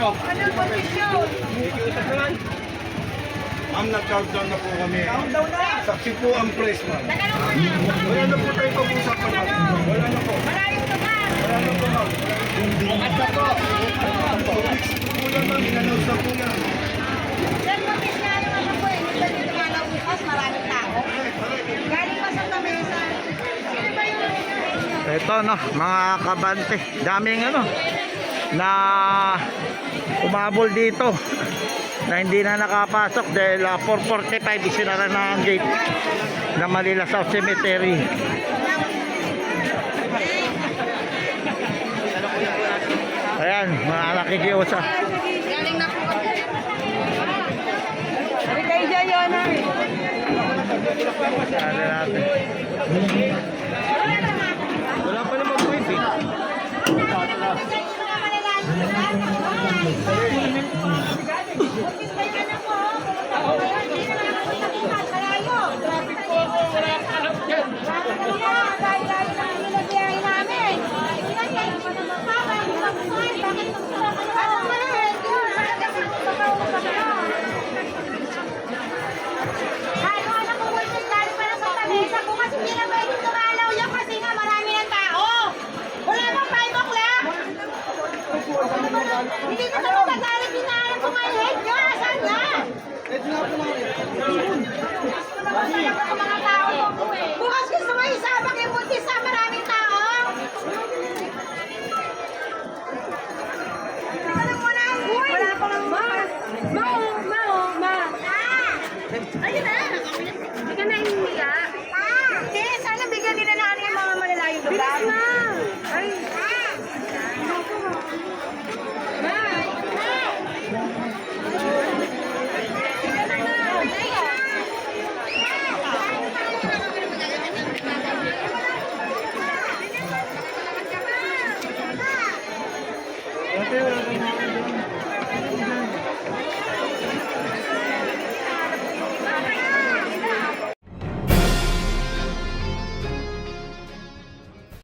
mo? Anong kondisyon? Ma'am, nag-countdown na po kami. Countdown na. Saksi po ang press, ma'am. Wala na po tayo pag-usapan, ma'am. Wala na po. Malayong lugar. Wala na po, ma'am. At na po. Two weeks po lang, ma'am. In-announce na po yan. Sir, mabis nga yung ano po eh. Hindi ba dito nga nauukas? Maraming tao. Galing pa sa ba yung Ito no, mga kabante. Daming ano na umabol dito na hindi na nakapasok dahil ah, 445 isinara na ang gate na Manila South Cemetery. Ayan, mga nakikiusa. Galing na po kami. Hari kayo dyan yun, ha? Natin. Thank you. Hindi na naman magalit hinahanap ko nga yung head nyo. Asan na? Bukas gusto mo isabak yung buntis sa maraming tao. Tingnan mo na, uy. Wala pa lang ma. Ma, ma, ma. Ayun na. Hindi ka na iniya. Ah, hindi. Sana bigyan nila na ano yung mga malalayong lugar. Bilis na.